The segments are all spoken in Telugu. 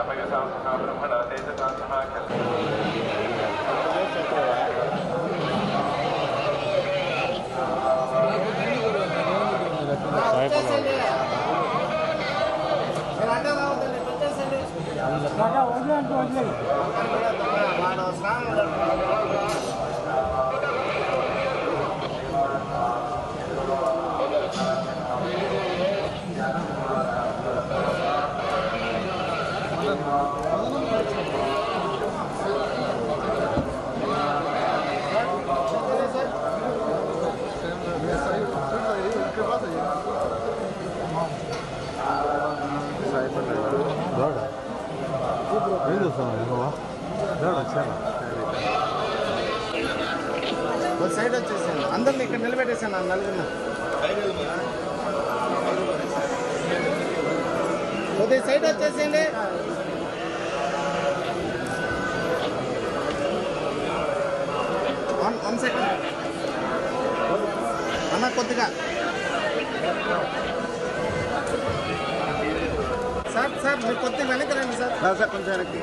నభయశాంసన బ్రహ్మణ తేజశాంసన కల్ప వదిలేదు సైడ్ వచ్చేసాను. అందరిని ఇక్కడ నిలబెట్టేసాను ఆ కొద్దిగా సైడ్ వచ్చేసేయండి. వన్ వన్ సెకండ్ అన్న కొద్దిగా. సార్ సార్ మీరు కొద్దిగా వెనక్కి రండి సార్ సార్ కొంచెం వెనక్కి.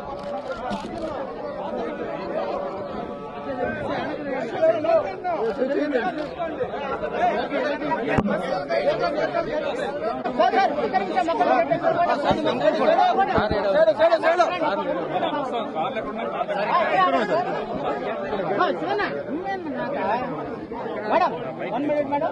Madam one minute madam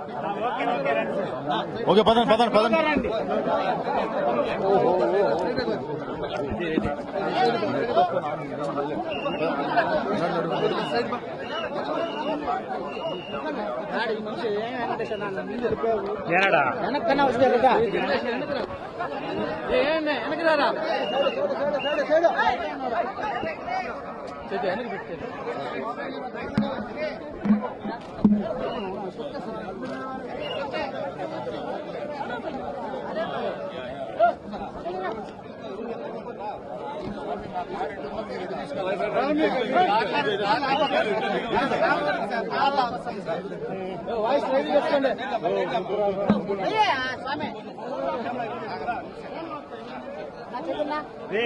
okay పదండి పదండి పదండి. వెనక్కన్నా వస్తే కదా వెనక్కి రారా వాయిస్ రెడీ చేసుకోండి స్వామి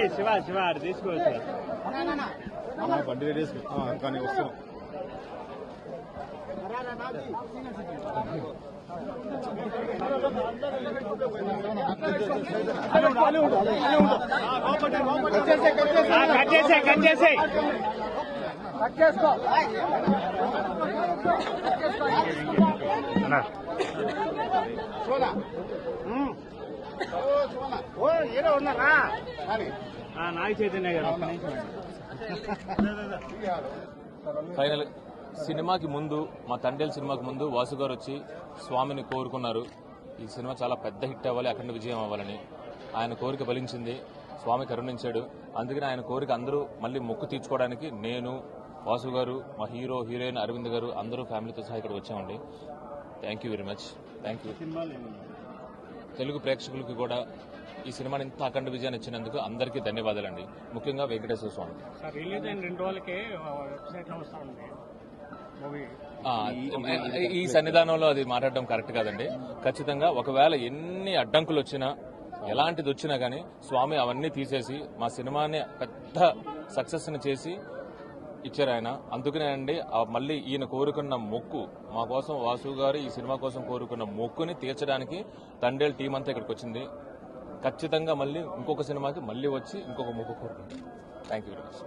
శివ శివ తీసుకోవచ్చు బండి రెడీ చేసుకో. ఆ, కానీ వస్తున్నాం కట్ చేసే కట్ చేసే కట్ చేసుకో ఓ ఏదో ఉన్నారా నాగ చైతన్య గారు. ఫైనల్ సినిమాకి ముందు మా తండ్రి సినిమాకి ముందు వాసు గారు వచ్చి స్వామిని కోరుకున్నారు. ఈ సినిమా చాలా పెద్ద హిట్ అవ్వాలి అఖండ విజయం అవ్వాలని. ఆయన కోరిక ఫలించింది స్వామి కరుణించాడు. అందుకని ఆయన కోరిక అందరూ మళ్ళీ మొక్కు తీర్చుకోవడానికి నేను వాసు గారు మా హీరో హీరోయిన్ అరవింద్ గారు అందరూ ఫ్యామిలీతో సహా ఇక్కడ వచ్చామండి. Thank you very much thank you Telugu ప్రేక్షకులకి కూడా ఈ సినిమాని ఇంత అఖండ విజయాన్ని ఇచ్చినందుకు అందరికీ ధన్యవాదాలండి. ముఖ్యంగా వెంకటేశ్వర స్వామి. ఈ సన్నిధానంలో అది మాట్లాడడం కరెక్ట్ కాదండి. ఖచ్చితంగా ఒకవేళ ఎన్ని అడ్డంకులు వచ్చినా ఎలాంటిది వచ్చినా గానీ స్వామి అవన్నీ తీసేసి మా సినిమాని పెద్ద సక్సెస్ని చేసి ఇచ్చారు ఆయన. అందుకనే అండి మళ్ళీ ఈయన కోరుకున్న మొక్కు మా కోసం వాసు గారు ఈ సినిమా కోసం కోరుకున్న మొక్కుని తీర్చడానికి తండేల్ టీం అంతా ఇక్కడికి వచ్చింది ఖచ్చితంగా మళ్ళీ ఇంకొక సినిమాకి మళ్ళీ వచ్చి ఇంకొక మొక్కు కోరుకుంటాం. Thank you very much